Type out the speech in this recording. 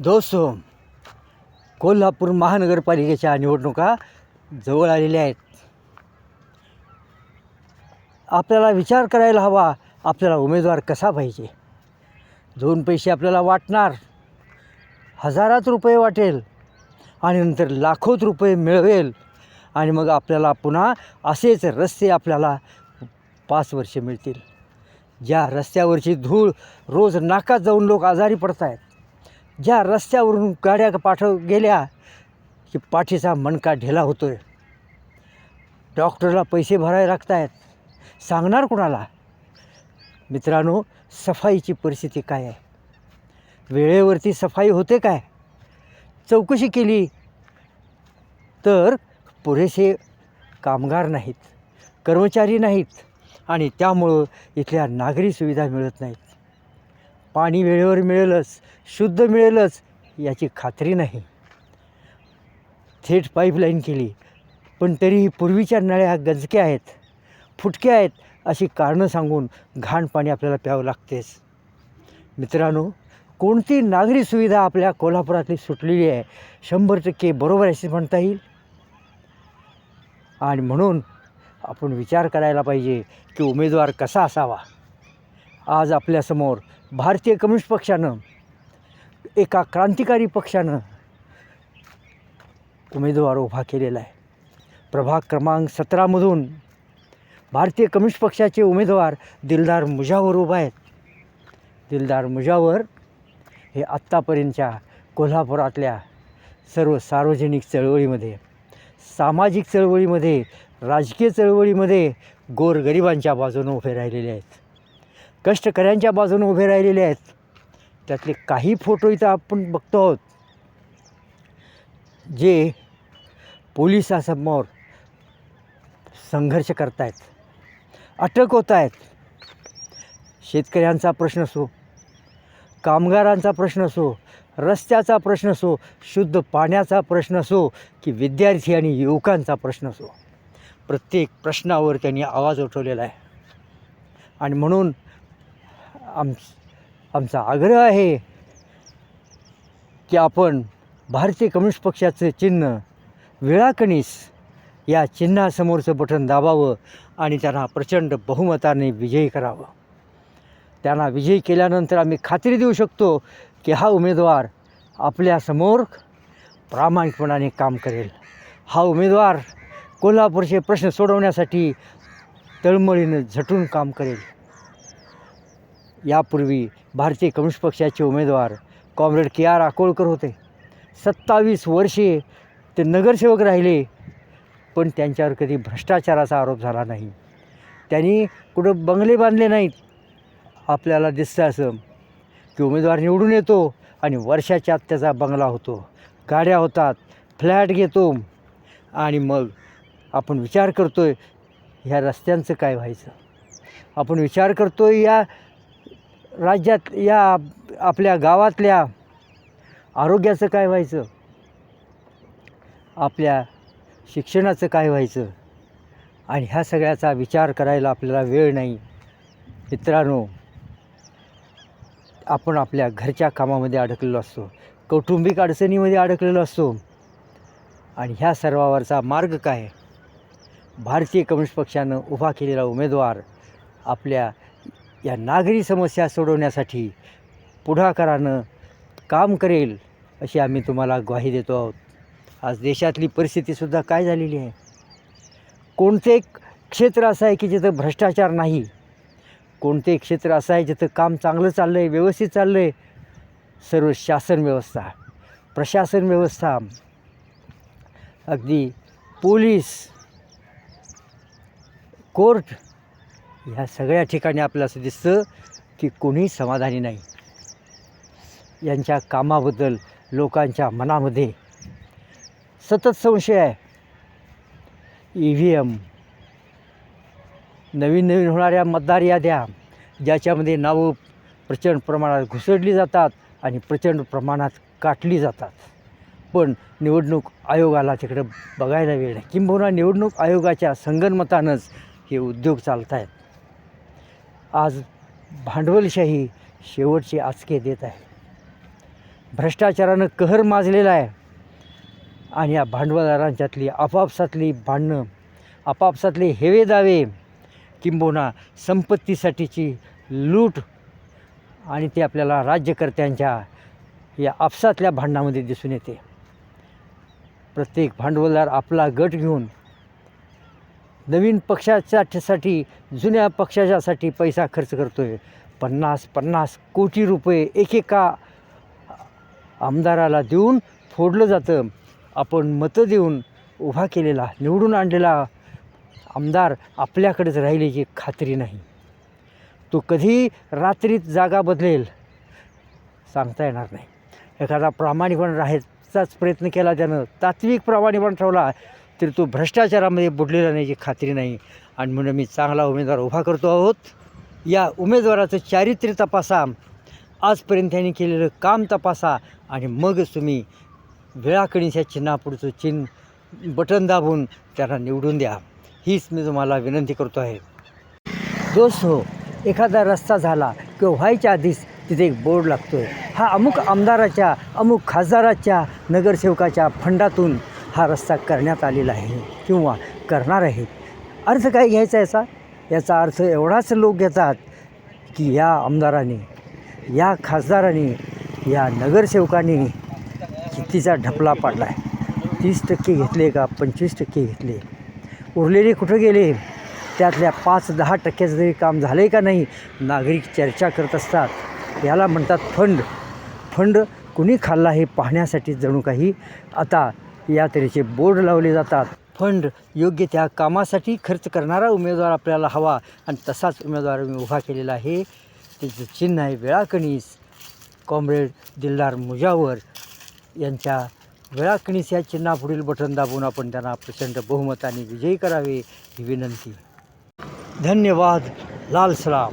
दोस्तो कोल्हापूर महानगरपालिकेच्या निवडणुका जवळ आलेल्या आहेत. आपल्याला विचार करायला हवा आपल्याला उमेदवार कसा पाहिजे? दोन पैसे आपल्याला वाटणार हजारात रुपये वाटेल आणि नंतर लाखोत रुपये मिळवेल आणि मग आपल्याला पुन्हा असेच रस्ते आपल्याला पाच वर्षे मिळतील. ज्या रस्त्यावरची धूळ रोज नाकात जाऊन लोक आजारी पडत आहेत ज्या रस्त्यावरून गाड्या पाठव गेल्या की पाठीचा मणका ढिला होतो आहे डॉक्टरला पैसे भरावे लागतायत. सांगणार कुणाला? मित्रांनो सफाईची परिस्थिती काय आहे? वेळेवरती सफाई होते काय? चौकशी केली तर पुरेसे कामगार नाहीत कर्मचारी नाहीत आणि त्यामुळं इथल्या नागरी सुविधा मिळत नाहीत. पाणी वेळेवर मिळेलच शुद्ध मिळेलच याची खात्री नाही. थेट पाईपलाईन केली पण तरीही पूर्वीच्या नळ्या गंजक्या आहेत. फुटक्या आहेत अशी कारणं सांगून घाण पाणी आपल्याला प्यावं लागतेच. मित्रांनो कोणती नागरी सुविधा आपल्या कोल्हापुरातली सुटलेली आहे शंभर टक्के बरोबर असे म्हणता येईल? आणि म्हणून आपण विचार करायला पाहिजे की उमेदवार कसा असावा? आज आपल्यासमोर भारतीय कम्युनिस्ट पक्षानं एका क्रांतिकारी पक्षानं उमेदवार उभा केलेला आहे. प्रभाग क्रमांक सतरामधून भारतीय कम्युनिस्ट पक्षाचे उमेदवार दिलदार मुजावर उभा आहेत. दिलदार मुजावर हे आत्तापर्यंतच्या कोल्हापुरातल्या सर्व सार्वजनिक चळवळीमध्ये सामाजिक चळवळीमध्ये राजकीय चळवळीमध्ये गोरगरिबांच्या बाजूनं उभे राहिलेले आहेत. कष्टकऱ्यांच्या बाजूने उभे राहिलेले आहेत. त्यातले काही फोटो इथं आपण बघतो आहोत. जे पोलिसासमोर संघर्ष करतायत अटक होत आहेत शेतकऱ्यांचा प्रश्न असो कामगारांचा प्रश्न असो रस्त्याचा प्रश्न असो शुद्ध पाण्याचा प्रश्न असो की विद्यार्थी आणि युवकांचा प्रश्न असो. प्रत्येक प्रश्नावर त्यांनी आवाज उठवलेला आहे. आणि म्हणून आम आमचा आग्रह आहे की आपण भारतीय कम्युनिस्ट पक्षाचं चिन्ह विळाकणीस या चिन्हासमोरचं बटन दाबावं आणि त्यांना प्रचंड बहुमताने विजयी करावं. त्यांना विजयी केल्यानंतर आम्ही खात्री देऊ शकतो की हा उमेदवार आपल्यासमोर प्रामाणिकपणाने काम करेल. हा उमेदवार कोल्हापूरचे प्रश्न सोडवण्यासाठी तळमळीनं झटून काम करेल. यापूर्वी भारतीय कम्युनिस्ट पक्षाचे उमेदवार कॉम्रेड के आर आकोळकर होते. सत्तावीस वर्षे ते नगरसेवक राहिले पण त्यांच्यावर कधी भ्रष्टाचाराचा आरोप झाला नाही. त्यांनी कुठं बंगले बांधले नाहीत आपल्याला दिसतं असं की उमेदवार निवडून येतो आणि वर्षाच्या आत त्याचा बंगला होतो. गाड्या होतात फ्लॅट घेतो आणि मग आपण विचार करतो आहे ह्या रस्त्यांचं काय व्हायचं? आपण विचार करतो आहे या राज्यात या आपल्या गावातल्या आरोग्याचं काय व्हायचं? आपल्या शिक्षणाचं काय व्हायचं? आणि ह्या सगळ्याचा विचार करायला आपल्याला वेळ नाही. मित्रांनो आपण आपल्या घरच्या कामामध्ये अडकलेलो असतो. कौटुंबिक अडचणीमध्ये अडकलेलो असतो. आणि ह्या सर्वावरचा मार्ग काय? भारतीय कम्युनिस्ट पक्षानं उभा केलेला उमेदवार आपल्या या नागरी समस्या सोडवण्यासाठी पुढाकारानं काम करेल अशी आम्ही तुम्हाला ग्वाही देतो आहोत. आज देशातली परिस्थितीसुद्धा काय झालेली आहे? कोणते क्षेत्र असं आहे की जिथं भ्रष्टाचार नाही? कोणते क्षेत्र असं आहे जिथं काम चांगलं चाललं आहे व्यवस्थित चाललं आहे सर्व शासन व्यवस्था प्रशासन व्यवस्था अगदी पोलीस कोर्ट ह्या सगळ्या ठिकाणी आपल्याला असं दिसतं की कोणीही समाधानी नाही. यांच्या कामाबद्दल लोकांच्या मनामध्ये सतत संशय आहे. ई व्ही एम नवीन नवीन होणाऱ्या मतदार याद्या ज्याच्यामध्ये नावं प्रचंड प्रमाणात घुसडली जातात आणि प्रचंड प्रमाणात काटली जातात. पण निवडणूक आयोगाला तिकडं बघायला वेळ नाही. किंबहुना निवडणूक आयोगाच्या संगनमतानंच हे उद्योग चालत आहेत आज भांडवलशाही शेवटचे आचके देत आहे. भ्रष्टाचारानं कहर माजलेला आहे. आणि या भांडवलदारांच्यातली आपापसातली भांडणं आपापसातले हेवे दावे किंबहुना संपत्तीसाठीची लूट आणि ते आपल्याला राज्यकर्त्यांच्या या आपसातल्या भांडणामध्ये दिसून येते. प्रत्येक भांडवलदार आपला गट घेऊन नवीन पक्षाच्यासाठी जुन्या पक्षाच्यासाठी पैसा खर्च करतो आहे पन्नास पन्नास कोटी रुपये एकेका आमदाराला देऊन फोडलं जातं. आपण मतं देऊन उभा केलेला निवडून आणलेला आमदार आपल्याकडेच राहिल्याची खात्री नाही. तो कधी रात्रीत जागा बदलेल सांगता येणार नाही. एखादा प्रामाणिकपण राहायचाच प्रयत्न केला त्यानं तात्विक प्रामाणिकपण ठेवला तरी तो भ्रष्टाचारामध्ये बुडलेला नाही याची खात्री नाही. आणि म्हणून मी चांगला उमेदवार उभा करतो आहोत. या उमेदवाराचं चारित्र्य तपासा. आजपर्यंत त्यांनी केलेलं काम तपासा. आणि मगच तुम्ही वेळाकणीच्या चिन्हापुढचं चिन्ह बटन दाबून त्यांना निवडून द्या. हीच मी तुम्हाला विनंती करतो आहे. दोस्त हो एखादा रस्ता झाला किंवा व्हायच्या आधीच तिथे एक बोर्ड लागतो आहे हा अमुक आमदाराच्या अमुक खासदाराच्या नगरसेवकाच्या फंडातून हा रस्ता करण्यात आलेला आहे किंवा करणार आहे. अर्थ काय घ्यायचा याचा? याचा अर्थ एवढाच लोक घेतात की या आमदाराने या खासदाराने या नगरसेवकाने कितीचा ढपला पाडला आहे तीस टक्के घेतले का? पंचवीस टक्के घेतले. उरलेले कुठं गेले? त्यातल्या पाच दहा टक्क्याचं जरी काम झालं आहे का नाही? नागरिक चर्चा करत असतात. याला म्हणतात फंड. फंड कुणी खाल्ला हे पाहण्यासाठी जणू काही आता या तऱ्हेचे बोर्ड लावले जातात. फंड योग्य त्या कामासाठी खर्च करणारा उमेदवार आपल्याला हवा आणि तसाच उमेदवार मी उभा केलेला आहे. त्याचं चिन्ह आहे वेळाकणीस. कॉम्रेड दिलदार मुजावर यांच्या वेळाकणीस या चिन्हापुढील बटन दाबून आपण त्यांना प्रचंड बहुमताने विजयी करावे ही विनंती. धन्यवाद. लाल सलाम.